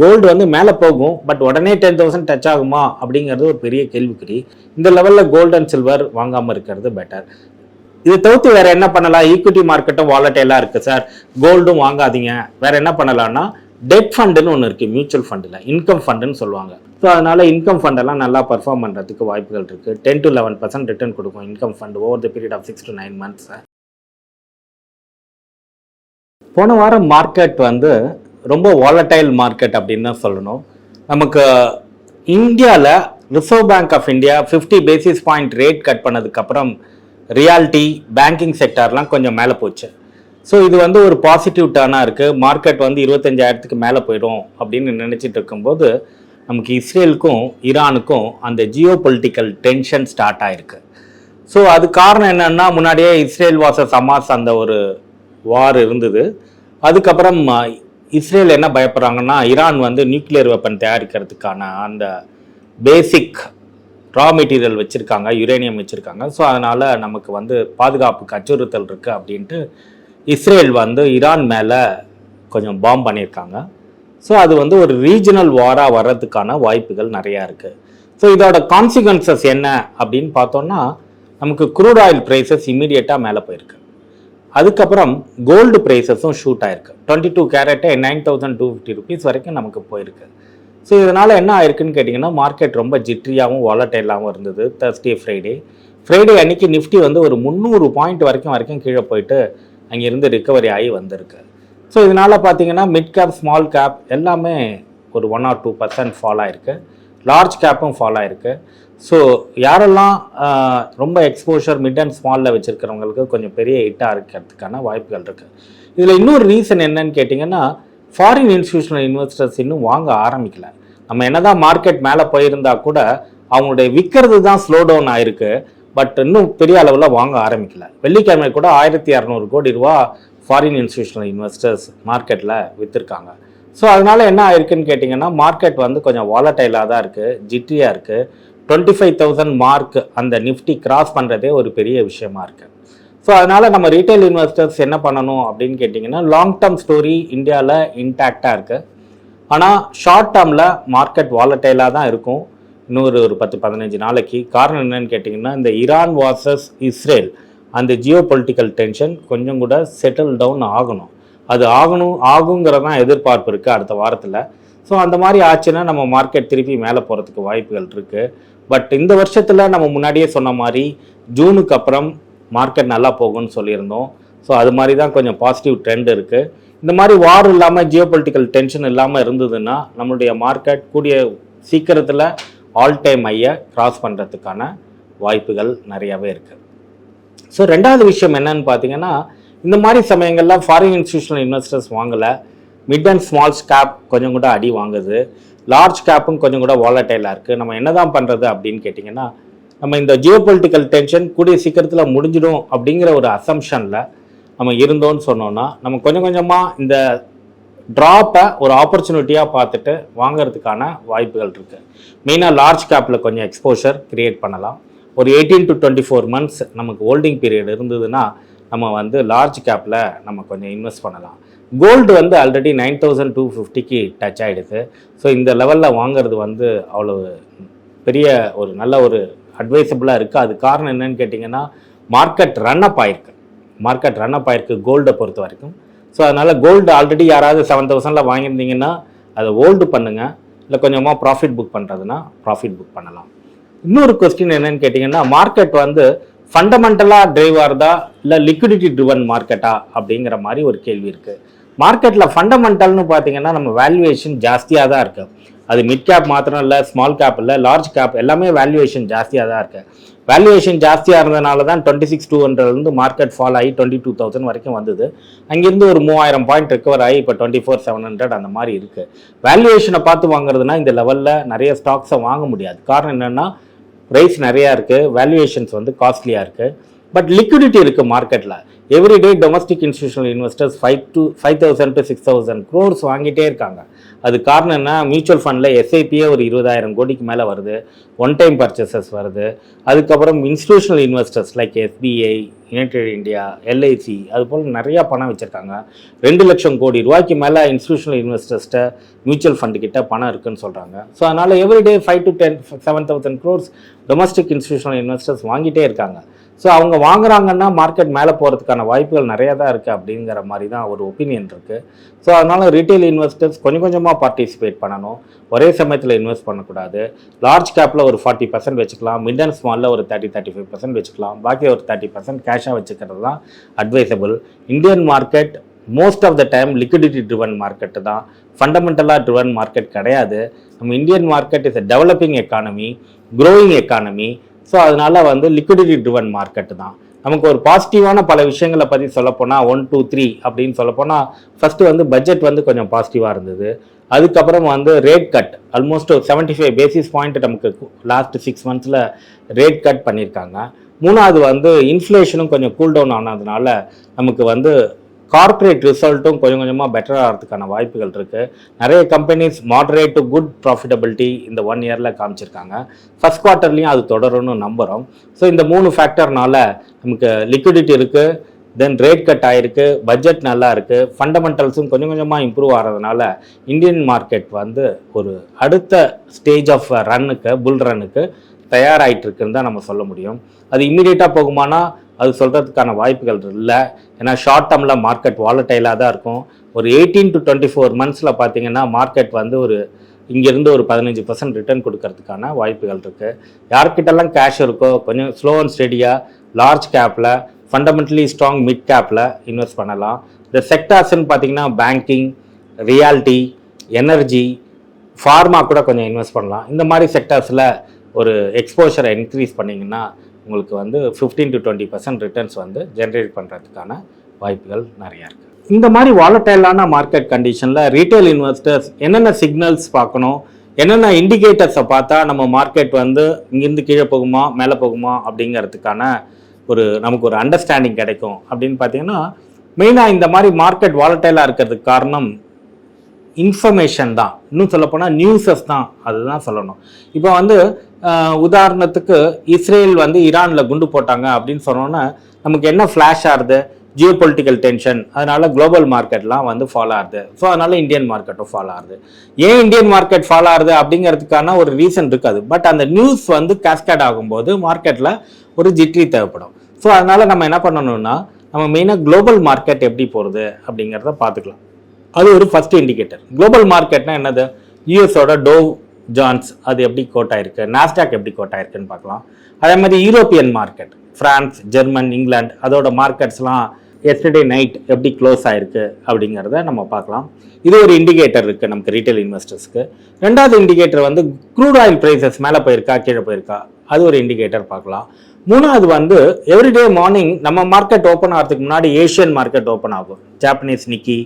Gold வந்து மேலே போகும் பட் உடனே டென் தௌசண்ட் டச் ஆகுமா அப்படிங்கிறது ஒரு பெரிய கேள்விக்குறி. இந்த லெவலில் கோல்டு அண்ட் சில்வர் வாங்காமல் இருக்கிறது பெட்டர் இது தவிர்த்து வேற என்ன பண்ணலாம்? ஈக்விட்டி மார்க்கெட்டும் வாலட்டைலாக இருக்கு சார் கோல்டும் வாங்காதீங்க. வேற என்ன பண்ணலாம்னா டெட் ஃபண்டுன்னு ஒன்று இருக்கு மியூச்சுவல் ஃபண்டில் இன்கம் ஃபண்டுன்னு சொல்லுவாங்க. ஸோ அதனால இன்கம் ஃபண்டெல்லாம் நல்லா பர்ஃபார்ம் பண்ணுறதுக்கு வாய்ப்புகள் இருக்கு. Ten to eleven percent return கொடுக்கும் income fund over the period of six to nine months போன வாரம் மார்க்கெட் வந்து ரொம்ப வாலட்டைல் மார்க்கெட் அப்படின்னு தான் சொல்லணும். நமக்கு இந்தியாவில் Reserve Bank of India fifty basis point rate cut பண்ணதுக்கப்புறம் ரியாலிட்டி பேங்கிங் செக்டார்லாம் கொஞ்சம் மேலே போச்சு. ஸோ இது வந்து ஒரு பாசிட்டிவ் டர்னாக இருக்குது மார்க்கெட் வந்து இருபத்தஞ்சாயிரத்துக்கு மேலே போயிடும் அப்படின்னு நினச்சிட்டு இருக்கும்போது நமக்கு இஸ்ரேலுக்கும் ஈரானுக்கும் அந்த ஜியோ பொலிட்டிக்கல் டென்ஷன் ஸ்டார்ட் ஆயிருக்கு. ஸோ அது காரணம் என்னென்னா முன்னாடியே இஸ்ரேல் வாசஸ் அமாஸ் அந்த ஒரு வார் இருந்தது. அதுக்கப்புறம் இஸ்ரேல் என்ன பயப்படுறாங்கன்னா ஈரான் வந்து நியூக்ளியர் வெப்பன் தயாரிக்கிறதுக்கான அந்த பேசிக் ரா மெட்டீரியல் வச்சுருக்காங்க யுரேனியம் வச்சுருக்காங்க. ஸோ அதனால் நமக்கு வந்து பாதுகாப்புக்கு அச்சுறுத்தல் இருக்குது அப்படின்ட்டு இஸ்ரேல் வந்து ஈரான் மேலே கொஞ்சம் பாம் பண்ணியிருக்காங்க. ஸோ அது வந்து ஒரு ரீஜனல் வாராக வர்றதுக்கான வாய்ப்புகள் நிறையா இருக்குது ஸோ இதோட கான்சிக்வன்சஸ் என்ன அப்படின்னு பார்த்தோன்னா நமக்கு க்ரூட் ஆயில் ப்ரைஸஸ் இமீடியட்டாக மேலே போயிருக்கு. அதுக்கப்புறம் கோல்டு ப்ரைஸஸும் ஷூட் ஆயிருக்கு. Twenty two கேரட்டே nine thousand two fifty rupees வரைக்கும் நமக்கு போயிருக்கு. ஸோ இதனால் என்ன ஆயிருக்குன்னு கேட்டிங்கன்னா மார்க்கெட் ரொம்ப ஜிட்ரியாகவும் வாலட்டைலாகவும் இருந்தது. தேர்ஸ்டே ஃப்ரைடே ஃப்ரைடே அன்னைக்கு நிஃப்டி வந்து ஒரு முந்நூறு பாயிண்ட் வரைக்கும் வரைக்கும் கீழே போயிட்டு அங்கேருந்து ரிக்கவரி ஆகி வந்திருக்கு. ஸோ இதனால் பார்த்தீங்கன்னா மிட் கேப் ஸ்மால் கேப் எல்லாமே ஒரு one or two percent fall ஆயிருக்கு. லார்ஜ் கேப்பும் ஃபால் ஆயிருக்கு. ஸோ யாரெல்லாம் ரொம்ப எக்ஸ்போஷர் மிட் அண்ட் ஸ்மாலில் வச்சுருக்கிறவங்களுக்கு கொஞ்சம் பெரிய ஹிட்டாக இருக்கிறதுக்கான வாய்ப்புகள் இருக்குது இதில் இன்னொரு ரீசன் என்னன்னு கேட்டிங்கன்னா ஃபாரின் இன்ஸ்டியூஷனல் இன்வெஸ்டர்ஸ் இன்னும் வாங்க ஆரம்பிக்கல. நம்ம என்னதான் மார்க்கெட் மேலே போயிருந்தா கூட அவங்களுடைய விற்கிறது தான் ஸ்லோ டவுன் ஆயிருக்கு. பட் இன்னும் பெரிய அளவில் வாங்க ஆரம்பிக்கல. வெள்ளிக்கிழமை கூட ஆயிரத்தி இரநூறு கோடி ரூபா ஃபாரின் இன்ஸ்டியூஷனல் இன்வெஸ்டர்ஸ் மார்க்கெட்டில் விற்றுருக்காங்க ஸோ அதனால என்ன ஆயிருக்குன்னு கேட்டிங்கன்னா மார்க்கெட் வந்து கொஞ்சம் வாலட்டைலாக தான் இருக்குது ஜிட்டியாக இருக்குது டுவெண்ட்டி ஃபைவ் தௌசண்ட் மார்க் அந்த நிஃப்டி கிராஸ் பண்ணுறதே ஒரு பெரிய விஷயமா இருக்குது ஸோ அதனால் நம்ம ரீட்டைல் இன்வெஸ்டர்ஸ் என்ன பண்ணணும் அப்படின்னு கேட்டிங்கன்னா லாங் டேர்ம் ஸ்டோரி இந்தியாவில் இன்டாக்டாக இருக்குது ஆனால் ஷார்ட் டேர்மில் மார்க்கெட் வாலட்டைலாக தான் இருக்கும். இன்னொரு ஒரு பத்து பதினஞ்சு நாளைக்கு. காரணம் என்னன்னு கேட்டிங்கன்னா இந்த ஈரான் வாசஸ் இஸ்ரேல் அந்த ஜியோ பொலிட்டிக்கல் டென்ஷன் கொஞ்சம் கூட செட்டில் டவுன் ஆகணும். அது ஆகணும் ஆகுங்கிறதான் எதிர்பார்ப்பு இருக்குது அடுத்த வாரத்தில். ஸோ அந்த மாதிரி ஆச்சுன்னா நம்ம மார்க்கெட் திருப்பி மேலே போகிறதுக்கு வாய்ப்புகள் இருக்குது பட் இந்த வருஷத்தில் நம்ம முன்னாடியே சொன்ன மாதிரி ஜூனுக்கு அப்புறம் மார்க்கெட் நல்லா போகும்னு சொல்லியிருந்தோம். ஸோ அது மாதிரி தான் கொஞ்சம் பாசிட்டிவ் ட்ரெண்ட் இருக்குது இந்த மாதிரி வார் இல்லாமல் ஜியோ பொலிட்டிக்கல் டென்ஷன் இல்லாமல் இருந்ததுன்னா நம்மளுடைய மார்க்கெட் கூடிய சீக்கிரத்தில் ஆல் டைம் ஐயை கிராஸ் பண்ணுறதுக்கான வாய்ப்புகள் நிறையாவே இருக்குது ஸோ ரெண்டாவது விஷயம் என்னன்னு பார்த்தீங்கன்னா இந்த மாதிரி சமயங்களில் ஃபாரின் இன்ஸ்டியூஷனல் இன்வெஸ்டர்ஸ் வாங்கலை. மிட் அண்ட் ஸ்மால் கேப் கொஞ்சம் கூட அடி வாங்குது. லார்ஜ் கேப்பும் கொஞ்சம் கூட வாலட்டைலாக இருக்குது நம்ம என்னதான் பண்ணுறது அப்படின்னு கேட்டிங்கன்னா நம்ம இந்த ஜியோ பொலிட்டிக்கல் டென்ஷன் கூடிய சீக்கிரத்தில் முடிஞ்சிடும் அப்படிங்கிற ஒரு அசம்ஷனில் நம்ம இருந்தோம்னு சொன்னோம்னா நம்ம கொஞ்சம் கொஞ்சமாக இந்த ட்ராப்பை ஒரு ஆப்பர்ச்சுனிட்டியாக பார்த்துட்டு வாங்கிறதுக்கான வாய்ப்புகள் இருக்குது மெயினாக லார்ஜ் கேப்பில் கொஞ்சம் எக்ஸ்போஷர் க்ரியேட் பண்ணலாம். ஒரு eighteen to twenty four months நமக்கு ஹோல்டிங் பீரியட் இருந்ததுன்னா நம்ம வந்து லார்ஜ் கேப்பில் நம்ம கொஞ்சம் இன்வெஸ்ட் பண்ணலாம். கோல்டு வந்து ஆல்ரெடி நைன் தௌசண்ட் டூ ஃபிஃப்டிக்கு டச் ஆகிடுது ஸோ இந்த லெவலில் வாங்குறது வந்து அவ்வளோ பெரிய ஒரு நல்ல ஒரு அட்வைசபிளாக இருக்குது அது காரணம் என்னன்னு கேட்டிங்கன்னா மார்க்கெட் ரன் அப் ஆயிருக்கு. மார்க்கெட் ரன் அப் ஆயிருக்கு கோல்டை பொறுத்த வரைக்கும். ஸோ அதனால் கோல்டு ஆல்ரெடி யாராவது செவன் தௌசண்டில் வாங்கியிருந்தீங்கன்னா அதை ஹோல்டு பண்ணுங்கள் இல்லை கொஞ்சமாக ப்ராஃபிட் புக் பண்ணுறதுனா ப்ராஃபிட் புக் பண்ணலாம். இன்னொரு கொஸ்டின் என்னன்னு கேட்டிங்கன்னா மார்க்கெட் வந்து ஃபண்டமெண்டலாக டிரைவ் ஆகுதா இல்லை லிக்விடிட்டி ட்ரிவன் மார்க்கெட்டா அப்படிங்கிற மாதிரி ஒரு கேள்வி இருக்குது மார்க்கெட்டில் ஃபண்டமெண்டல்னு பார்த்தீங்கன்னா நம்ம வேல்யூவேஷன் ஜாஸ்தியாக தான் இருக்குது அது மிட் கேப் மாத்திரம் இல்லை ஸ்மால் கேப் இல்லை லார்ஜ் கேப் எல்லாமே வேல்யூவேஷன் ஜாஸ்தியாக தான் இருக்குது வேல்யூவேஷன் ஜாஸ்தியாக இருந்தனால தான் டுவெண்ட்டி சிக்ஸ் டூ ஹண்ட்ரட்லேருந்து மார்க்கெட் ஃபால் ஆகி டுவெண்ட்டி டூ தௌசண்ட் வரைக்கும் வந்தது. அங்கேருந்து ஒரு மூவாயிரம் பாயிண்ட் ரிகவர் ஆகி இப்போ டுவெண்ட்டி ஃபோர் செவன் ஹண்ட்ரட் அந்த மாதிரி இருக்குது வேல்யூவேஷனை பார்த்து வாங்குறதுனா இந்த லெவலில் நிறைய ஸ்டாக்ஸை வாங்க முடியாது. காரணம் என்னென்னா ப்ரைஸ் நிறையா இருக்குது வேல்யூவேஷன்ஸ் வந்து காஸ்ட்லியாக இருக்குது பட் லிக்விடிட்டி இருக்குது மார்க்கெட்டில் everyday domestic institutional investors five to five thousand to six thousand crores வாங்கிட்டே இருக்காங்க. அது காரணம் என்ன? மியூச்சுவல் ஃபண்டில் எஸ்ஐபியே ஒரு இருபதாயிரம் கோடிக்கு மேலே வருது. ஒன் டைம் பர்ச்சேசஸ் வருது. அதுக்கப்புறம் institutional investors like SBI United India LIC அது போல் நிறையா பணம் வச்சுருக்காங்க. ரெண்டு லட்சம் கோடி ரூபாய்க்கு மேலே இன்ஸ்டியூஷனல் இன்வெஸ்டர்ஸ்ட்ட மியூச்சுவல் ஃபண்டு கிட்ட பணம் இருக்குன்னு சொல்கிறாங்க ஸோ அதனால் everyday five to ten seven thousand crores domestic institutional investors வாங்கிட்டே இருக்காங்க. ஸோ அவங்க வாங்குறாங்கன்னா மார்க்கெட் மேலே போகிறதுக்கான வாய்ப்புகள் நிறையா தான் இருக்குது அப்படிங்கிற மாதிரி தான் ஒரு ஒப்பீனியன் இருக்குது ஸோ அதனால் ரீட்டைல் இன்வெஸ்டர்ஸ் கொஞ்சம் கொஞ்சமாக பார்ட்டிசிபேட் பண்ணணும். ஒரே சமயத்தில் இன்வெஸ்ட் பண்ணக்கூடாது. லார்ஜ் கேப்பில் ஒரு ஃபார்ட்டி பர்சன்ட் வச்சுக்கலாம். மிட் அண்ட் ஸ்மாலில் ஒரு தேர்ட்டி தேர்ட்டி ஃபைவ் பர்சன்ட் வச்சுக்கலாம். பாக்கி ஒரு தேர்ட்டி பர்சன்ட் கேஷாக வச்சுக்கிறது தான் advisable Indian market most of the time liquidity driven market தான். ஃபண்டமெண்டலாக ட்ரிவன் மார்க்கெட் கிடையாது. நம்ம Indian market is a developing economy growing economy so அதனால வந்து லிக்விடிட்டி ட்ரிவன் மார்க்கெட் தான். நமக்கு ஒரு பாசிட்டிவான பல விஷயங்களை பற்றி சொல்லப்போனால் ஒன் டூ த்ரீ அப்படின்னு சொல்லப்போனால் ஃபஸ்ட்டு வந்து பட்ஜெட் வந்து கொஞ்சம் பாசிட்டிவாக இருந்தது. அதுக்கப்புறம் வந்து ரேட் கட் ஆல்மோஸ்ட் ஒரு செவன்ட்டி ஃபைவ் பேசிஸ் பாயிண்ட் நமக்கு லாஸ்ட் சிக்ஸ் மந்த்ஸில் ரேட் கட் பண்ணியிருக்காங்க மூணாவது வந்து இன்ஃப்ளேஷனும் கொஞ்சம் கூல் டவுன் ஆனதுனால நமக்கு வந்து கார்ப்பரேட் ரிசல்ட்டும் கொஞ்சம் கொஞ்சமாக பெட்டர் ஆகிறதுக்கான வாய்ப்புகள் இருக்குது நிறைய companies moderate to good profitability இந்த ஒன் இயரில் காமிச்சிருக்காங்க. ஃபர்ஸ்ட் குவார்ட்டர்லேயும் அது தொடரும்னு நம்புகிறோம் ஸோ இந்த மூணு ஃபேக்டர்னால நமக்கு லிக்விடிட்டி இருக்குது தென் ரேட் கட் ஆகிருக்கு பட்ஜெட் நல்லா இருக்குது ஃபண்டமெண்டல்ஸும் கொஞ்சம் கொஞ்சமாக இம்ப்ரூவ் ஆகிறதுனால இந்தியன் மார்க்கெட் வந்து ஒரு அடுத்த ஸ்டேஜ் ஆஃப் ரன்னுக்கு புல் ரன்னுக்கு தயாராகிட்டு இருக்குன்னு தான் நம்ம சொல்ல முடியும். அது இம்மீடியட்டாக போகுமானா அது சொல்கிறதுக்கான வாய்ப்புகள் இல்லை. ஏன்னா ஷார்ட் டேர்மில் மார்க்கெட் வாலட்டைலாக தான் இருக்கும். ஒரு எயிட்டீன் டு டுவெண்ட்டி ஃபோர் மந்த்ஸில் பார்த்தீங்கன்னா மார்க்கெட் வந்து ஒரு இங்கேருந்து ஒரு பதினஞ்சு பர்சன்ட் ரிட்டர்ன் கொடுக்கறதுக்கான வாய்ப்புகள் இருக்குது யார்கிட்டலாம் கேஷ் இருக்கோ கொஞ்சம் ஸ்லோ அண்ட் ஸ்டெடியாக லார்ஜ் கேப்பில் ஃபண்டமெண்டலி ஸ்ட்ராங் மிட் கேப்பில் இன்வெஸ்ட் பண்ணலாம். இந்த செக்டார்ஸ்ன்னு பார்த்தீங்கன்னா பேங்கிங் ரியாலிட்டி எனர்ஜி ஃபார்மா கூட கொஞ்சம் இன்வெஸ்ட் பண்ணலாம். இந்த மாதிரி செக்டார்ஸில் ஒரு எக்ஸ்போஷரை இன்க்ரீஸ் பண்ணிங்கன்னா உங்களுக்கு வந்து fifteen to twenty percent returns வந்து ஜென்ரேட் பண்ணுறதுக்கான வாய்ப்புகள் நிறையா இருக்குது இந்த மாதிரி வாலட்டைலான மார்க்கெட் கண்டிஷனில் ரீட்டைல் இன்வெஸ்டர்ஸ் என்னென்ன சிக்னல்ஸ் பார்க்கணும்? என்னென்ன இண்டிகேட்டர்ஸை பார்த்தா நம்ம மார்க்கெட் வந்து இங்கேருந்து கீழே போகுமா மேலே போகுமா அப்படிங்கிறதுக்கான ஒரு நமக்கு ஒரு அண்டர்ஸ்டாண்டிங் கிடைக்கும் அப்படின்னு பார்த்தீங்கன்னா மெயினாக இந்த மாதிரி மார்க்கெட் வாலட்டைலாக இருக்கிறதுக்கு காரணம் இன்ஃபர்மேஷன் தான். இன்னும் சொல்லப்போனால் நியூஸஸ் தான். அதுதான் சொல்லணும். இப்போ வந்து உதாரணத்துக்கு இஸ்ரேல் வந்து ஈரானில் குண்டு போட்டாங்க அப்படின்னு சொன்னோன்னா நமக்கு என்ன ஃப்ளாஷ் ஆகுது? ஜியோ பொலிட்டிக்கல் டென்ஷன் அதனால குளோபல் மார்க்கெட்லாம் வந்து ஃபாலோ ஆகுது. ஸோ அதனால இந்தியன் மார்க்கெட்டும் ஃபாலோ ஆகுது. ஏன் இந்தியன் மார்க்கெட் ஃபாலோ ஆகுது அப்படிங்கிறதுக்கான ஒரு ரீசன் இருக்காது. பட் அந்த நியூஸ் வந்து கேஸ்கேட் ஆகும்போது மார்க்கெட்டில் ஒரு ஜிட்ரி தேவைப்படும். ஸோ அதனால நம்ம என்ன பண்ணணும்னா நம்ம மெயினாக குளோபல் மார்க்கெட் எப்படி போகிறது அப்படிங்கிறத பார்த்துக்கலாம். அது ஒரு ஃபர்ஸ்ட் இண்டிகேட்டர் குளோபல் மார்க்கெட்னா என்னது? யூஎஸோட டோவ் ஜான்ஸ் அது எப்படி கோட் ஆயிருக்கு? நாஸ்டாக் எப்படி கோட் ஆயிருக்குன்னு பார்க்கலாம். அதே மாதிரி யூரோப்பியன் மார்க்கெட் பிரான்ஸ் ஜெர்மன் இங்கிலாந்து அதோட மார்க்கெட்ஸ்லாம் எஸ்டர்டே நைட் எப்படி க்ளோஸ் ஆயிருக்கு அப்படிங்கிறத நம்ம பார்க்கலாம். இது ஒரு இண்டிகேட்டர் இருக்குது நமக்கு ரீட்டைல் இன்வெஸ்டர்ஸ்க்கு ரெண்டாவது இண்டிகேட்டர் வந்து க்ரூட் ஆயில் ப்ரைஸஸ் மேலே போயிருக்கா கீழே போயிருக்கா? அது ஒரு இண்டிகேட்டர் பார்க்கலாம். மூணாவது வந்து எவ்ரிடே மார்னிங் நம்ம மார்க்கெட் ஓப்பன் ஆகிறதுக்கு முன்னாடி ஏஷியன் மார்க்கெட் ஓப்பன் ஆகும். ஜாப்பனீஸ் நிக்கி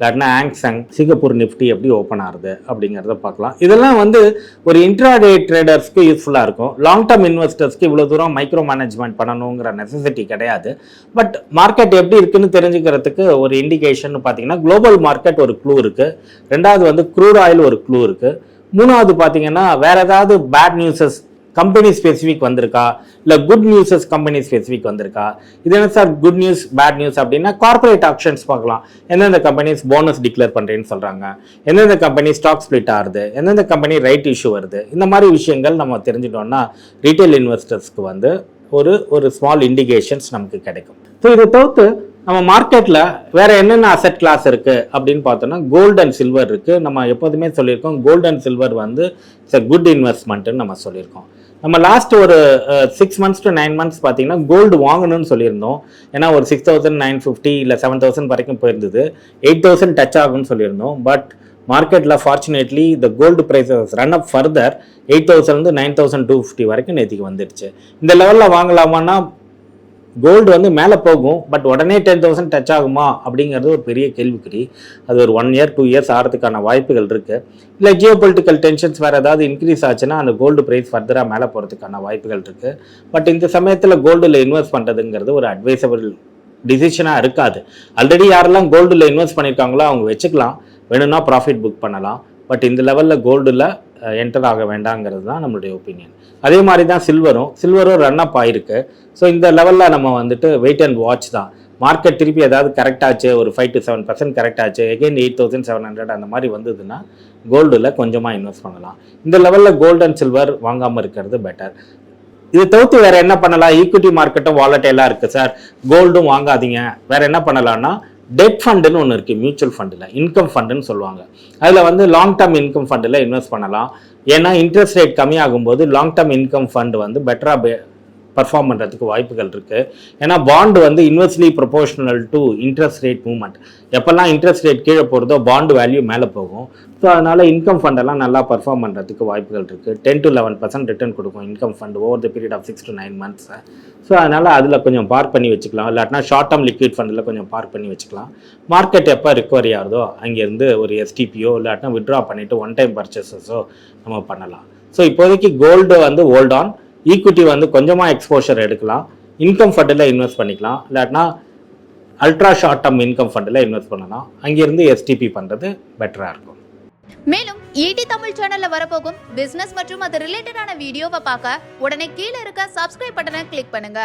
இல்லாட்டினா ஆங்சங் சிங்கப்பூர் நிஃப்டி எப்படி ஓப்பன் ஆகுது அப்படிங்கிறத பார்க்கலாம். இதெல்லாம் வந்து ஒரு இன்ட்ராடே ட்ரேடர்ஸ்க்கு யூஸ்ஃபுல்லாக இருக்கும். லாங் டேர்ம் இன்வெஸ்டர்ஸ்க்கு இவ்வளோ தூரம் மைக்ரோ மேனேஜ்மெண்ட் பண்ணணுங்கிற நெசசிட்டி கிடையாது. பட் மார்க்கெட் எப்படி இருக்குன்னு தெரிஞ்சுக்கிறதுக்கு ஒரு இண்டிகேஷன் பார்த்தீங்கன்னா குளோபல் மார்க்கெட் ஒரு க்ளூ இருக்குது ரெண்டாவது வந்து க்ரூட் ஆயில் ஒரு க்ளூ இருக்குது மூணாவது பார்த்தீங்கன்னா வேற ஏதாவது பேட் நியூஸஸ் கம்பெனி ஸ்பெசிஃபிக் வந்திருக்கா? இல்லை குட் நியூஸஸ் கம்பெனி ஸ்பெசிஃபிக் வந்திருக்கா? இது என்ன sir good news bad news அப்படின்னா கார்ப்பரேட் ஆப்ஷன்ஸ் பார்க்கலாம். எந்தெந்த கம்பெனிஸ் போனஸ் டிக்ளேர் பண்ணுறேன்னு சொல்கிறாங்க எந்தெந்த கம்பெனி ஸ்டாக் ஸ்பிளிட் ஆகுது? எந்தெந்த கம்பெனி ரைட் இஷ்யூ வருது? இந்த மாதிரி விஷயங்கள் நம்ம தெரிஞ்சுட்டோம்னா ரீட்டைல் இன்வெஸ்டர்ஸ்க்கு வந்து ஒரு ஒரு ஸ்மால் இண்டிகேஷன்ஸ் நமக்கு கிடைக்கும். ஸோ இதை தவிர்த்து நம்ம மார்க்கெட்டில் வேற என்னென்ன அசெட் கிளாஸ் இருக்கு அப்படின்னு பார்த்தோம்னா கோல்டு அண்ட் சில்வர் இருக்கு. நம்ம எப்போதுமே சொல்லியிருக்கோம் கோல்டு அண்ட் சில்வர் வந்து இட்ஸ் அ குட் இன்வெஸ்ட்மெண்ட்னு நம்ம சொல்லியிருக்கோம். நம்ம லாஸ்ட் ஒரு six months to nine months பார்த்தீங்கன்னா கோல்டு வாங்கணும்னு சொல்லியிருந்தோம். ஏன்னா ஒரு சிக்ஸ் தௌசண்ட் நைன் ஃபிஃப்டி இல்லை செவன் தௌசண்ட் வரைக்கும் போயிருந்தது. எயிட் தௌசண்ட் டச் ஆகும்னு சொல்லியிருந்தோம். பட் மார்க்கெட்டில் ஃபார்ச்சுனேட்லி இந்த gold prices run up further eight thousand nine thousand two fifty வரைக்கும் நேற்றுக்கு வந்துடுச்சு இந்த லெவலில் வாங்கலாமான்னா கோல்டு வந்து மேலே போகும் பட் உடனே டென் தௌசண்ட் டச் ஆகுமா அப்படிங்கிறது ஒரு பெரிய கேள்விக்குறி. அது ஒரு ஒன் இயர் டூ இயர்ஸ் ஆகிறதுக்கான வாய்ப்புகள் இருக்குது இல்லை ஜியோ பொலிட்டிக்கல் டென்ஷன்ஸ் வேறு ஏதாவது இன்க்ரீஸ் ஆச்சுன்னா அந்த கோல்டு ப்ரைஸ் ஃபர்தராக மேலே போகிறதுக்கான வாய்ப்புகள் இருக்குது பட் இந்த சமயத்தில் கோல்டில் இன்வெஸ்ட் பண்ணுறதுங்கிறது ஒரு அட்வைசபிள் டிசிஷனாக இருக்காது. ஆல்ரெடி யாரெல்லாம் கோல்டில் இன்வெஸ்ட் பண்ணியிருக்காங்களோ அவங்க வச்சுக்கலாம். வேணும்னா ப்ராஃபிட் புக் பண்ணலாம். பட் இந்த லெவலில் கோல்டில் என்டர் ஆக வேண்டாங்கிறது தான் நம்மளுடைய ஒப்பீனியன் அதே மாதிரி தான் சில்வரும் சில்வரும் ரன் அப் ஆயிருக்கு. ஸோ இந்த லெவலில் நம்ம வந்துட்டு வெயிட் அண்ட் வாட்ச் தான். மார்க்கெட் திருப்பி ஏதாவது கரெக்ட் ஆச்சு ஒரு five to seven percent correct ஆச்சு again eight thousand seven hundred அந்த மாதிரி வந்ததுன்னா கோல்டில் கொஞ்சமாக இன்வெஸ்ட் பண்ணலாம். இந்த லெவலில் கோல்டு அண்ட் சில்வர் வாங்காமல் இருக்கிறது பெட்டர் இது தவிர்த்து வேறு என்ன பண்ணலாம்? ஈக்விட்டி மார்க்கெட்டும் வாலட்டைலாக இருக்குது சார் கோல்டும் வாங்காதீங்க. வேறு என்ன பண்ணலாம்னா டெட் ஃபண்டுன்னு ஒன்று இருக்குது மியூச்சுவல் ஃபண்டில் இன்கம் ஃபண்டுன்னு சொல்லுவாங்க. அதில் வந்து லாங் டேர்ம் இன்கம் ஃபண்டில் இன்வெஸ்ட் பண்ணலாம். ஏன்னா இன்ட்ரெஸ்ட் ரேட் கம்மியாகும்போது லாங் டேர்ம் இன்கம் ஃபண்ட் வந்து பெட்டராக பர்ஃபார்ம் பண்ணுறதுக்கு வாய்ப்புகள் இருக்குது ஏன்னா பாண்டு வந்து inversely proportional to interest rate movement எப்போல்லாம் இன்ட்ரெஸ்ட் ரேட் கீழே போகிறதோ பாண்டு வேல்யூ மேலே போகும். ஸோ அதனால் இன்கம் ஃபண்டெல்லாம் நல்லா பர்ஃபார்ம் பண்ணுறதுக்கு வாய்ப்புகள் இருக்குது ten to eleven percent return கொடுக்கும் income fund over the period of six to nine months so அதனால் அதில் கொஞ்சம் பார்க் பண்ணி வச்சுக்கலாம். இல்லாட்டினா ஷார்ட் டேர்ம் லிக்விட் ஃபண்டில் கொஞ்சம் பார்க் பண்ணி வச்சுக்கலாம். மார்க்கெட் எப்போ ரிக்கவரி ஆகுதோ அங்கேருந்து ஒரு எஸ்டிபியோ இல்லாட்டினா விட்ரா பண்ணிவிட்டு ஒன் டைம் பர்ச்சேஸஸோ நம்ம பண்ணலாம். ஸோ இப்போதைக்கு கோல்டு வந்து ஹோல்ட் ஆன் ஈக்விட்டி வந்து கொஞ்சமாக எக்ஸ்போஷர் எடுக்கலாம். இன்கம் ஃபண்டில் இன்வெஸ்ட் பண்ணிக்கலாம். இல்லாட்டினா அல்ட்ரா ஷார்ட் டர்ம் இன்கம் ஃபண்டில் இன்வெஸ்ட் பண்ணலாம். அங்கேருந்து எஸ்டிபி பண்ணுறது பெட்டராக இருக்கும். மேலும் ஈடி தமிழ் சேனல்ல வரப்போகும் பிசினஸ் மற்றும் அது ரிலேட்டடான வீடியோவை பார்க்க உடனே கீழே இருக்க சப்ஸ்கிரைப் பட்டனை கிளிக் பண்ணுங்க.